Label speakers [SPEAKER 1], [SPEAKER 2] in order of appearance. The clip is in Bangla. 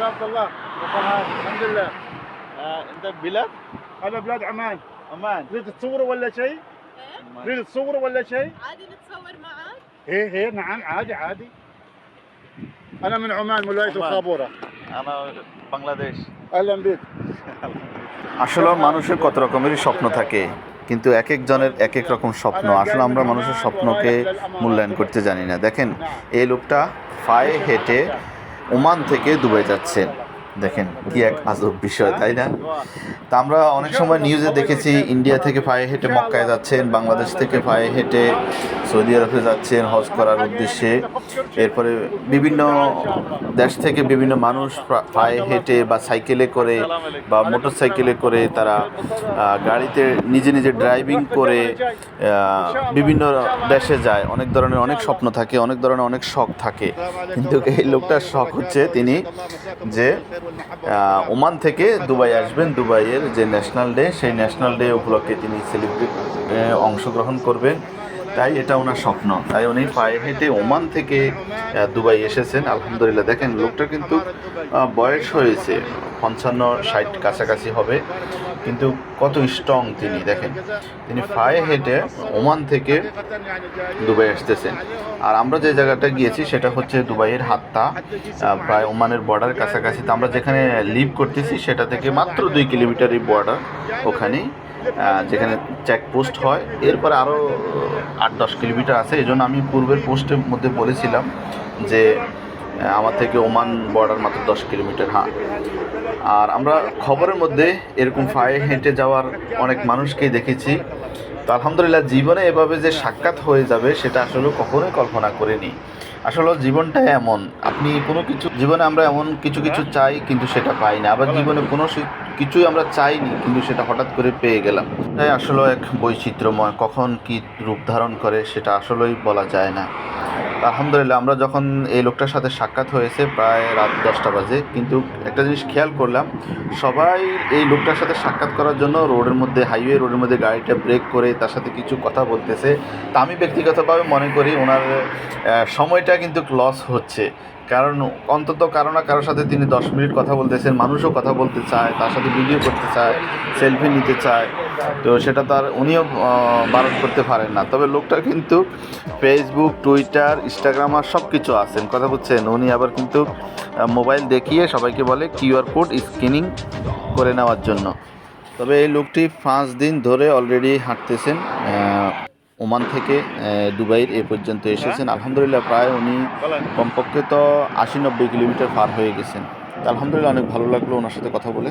[SPEAKER 1] عبد الله الحمد لله
[SPEAKER 2] آه، انت بلاد
[SPEAKER 1] هذا بلاد عمان
[SPEAKER 2] عمان
[SPEAKER 1] تريد تصور ولا شيء؟ تريد تصور ولا شيء؟
[SPEAKER 3] عادي نتصور معك؟
[SPEAKER 1] ايه ايه نعم عادي عادي انا من عمان من ولايه
[SPEAKER 2] عمان.
[SPEAKER 1] الخابوره
[SPEAKER 2] انا বাংলাদেশ
[SPEAKER 1] اهلا بك
[SPEAKER 4] আসলে মানুষের কত রকমেরই স্বপ্ন থাকে কিন্তু এক একজনের এক এক রকম স্বপ্ন আসলে আমরা মানুষের স্বপ্নকে মূল্যায়ন করতে জানি না দেখেন এই লোকটা পায়ে হেঁটে ওমান থেকে দুবাই যাচ্ছেন। দেখেন কি এক আজব বিষয়, তাই না? তা আমরা অনেক সময় নিউজে দেখেছি ইন্ডিয়া থেকে পায়ে হেঁটে মক্কায় যাচ্ছেন, বাংলাদেশ থেকে পায়ে হেঁটে সৌদি আরবে যাচ্ছেন, হজ করার উদ্দেশ্যে। এরপরে বিভিন্ন দেশ থেকে বিভিন্ন মানুষ পায়ে হেঁটে বা সাইকেলে করে বা মোটর সাইকেলে করে তারা গাড়িতে নিজে নিজে ড্রাইভিং করে বিভিন্ন দেশে যায়। অনেক ধরনের অনেক স্বপ্ন থাকে, অনেক ধরনের অনেক শখ থাকে। কিন্তু এই লোকটার শখ হচ্ছে তিনি যে ওমান থেকে দুবাই আসবেন। দুবাইয়ের যে ন্যাশনাল ডে সেই ন্যাশনাল ডে উপলক্ষে তিনি সেলিব্রেট অংশগ্রহণ করবেন। তাই এটা ওনার স্বপ্ন। তাই উনি পায়ে হেঁটে ওমান থেকে দুবাই এসেছেন। আলহামদুলিল্লাহ, দেখেন লোকটা কিন্তু বয়স হয়েছে, পঞ্চান্ন, ষাট কাছাকাছি হবে। কিন্তু কত স্ট্রং তিনি, দেখেন। তিনি পায়ে হেঁটে ওমান থেকে দুবাই আসতেছেন। আর আমরা যে জায়গাটা গিয়েছি, সেটা হচ্ছে দুবাইয়ের হাত্তা প্রায় ওমানের বর্ডার কাছাকাছি। তো আমরা যেখানে লিভ করতেছি, সেটা থেকে মাত্র দুই কিলোমিটারই বর্ডার ওখানেই। যেখানে চেকপোস্ট হয়। এরপরে আরও আট দশ কিলোমিটার আছে। এই জন্য আমি পূর্বের পোস্টের মধ্যে বলেছিলাম যে আমার থেকে ওমান বর্ডার মাত্র দশ কিলোমিটার। হ্যাঁ। আর আমরা খবরের মধ্যে এরকম ফায়ে হেঁটে যাওয়ার অনেক মানুষকেই দেখেছি। তো আলহামদুলিল্লাহ জীবনে এভাবে যে সাক্ষাৎ হয়ে যাবে, সেটা আসলে কখনোই কল্পনা করিনি। আসলে জীবনটা এমন, আপনি কোনো কিছু, জীবনে আমরা এমন কিছু কিছু চাই, কিন্তু সেটা পাই না। আবার জীবনে কোনো কিছুই আমরা চাইনি, কিন্তু সেটা হঠাৎ করে পেয়ে গেলাম। তাই আসলে এক বৈচিত্র্যময়, কখন কি রূপ ধারণ করে, সেটা আসলেই বলা যায় না। আলহামদুলিল্লাহ, আমরা যখন এই লোকটার সাথে সাক্ষাৎ হয়েছে প্রায় রাত দশটা বাজে, কিন্তু একটা জিনিস খেয়াল করলাম, সবাই এই লোকটার সাথে সাক্ষাৎ করার জন্য রোডের মধ্যে, হাইওয়ে রোডের মধ্যে গাড়িটা ব্রেক করে তার সাথে কিছু কথা বলতেছে। তা আমি ব্যক্তিগতভাবে মনে করি ওনার সময়টা কিন্তু লস হচ্ছে। কারণ অন্তত কারও না কারোর সাথে তিনি দশ মিনিট কথা বলতেছেন, মানুষও কথা বলতে চায়, তার সাথে ভিডিও করতে চায় সেলফি নিতে চায়। তো সেটা তার উনিও বারণ করতে পারেন না। তবে লোকটার কিন্তু ফেসবুক টুইটার ইনস্টাগ্রাম আর সব কিছু আছেন কথা বলছেন উনি আবার কিন্তু মোবাইল দেখিয়ে সবাইকে বলে কিউআর কোড স্ক্যানিং করে নেওয়ার জন্য। তবে এই লোকটি পাঁচ দিন ধরে অলরেডি হাঁটতেছেন ওমান থেকে দুবাইয়ের এ পর্যন্ত এসেছেন। আলহামদুলিল্লাহ প্রায় উনি কমপক্ষে তো আশি নব্বই কিলোমিটার পার হয়ে গেছেন। আলহামদুলিল্লাহ অনেক ভালো লাগল ওনার সাথে কথা বলে।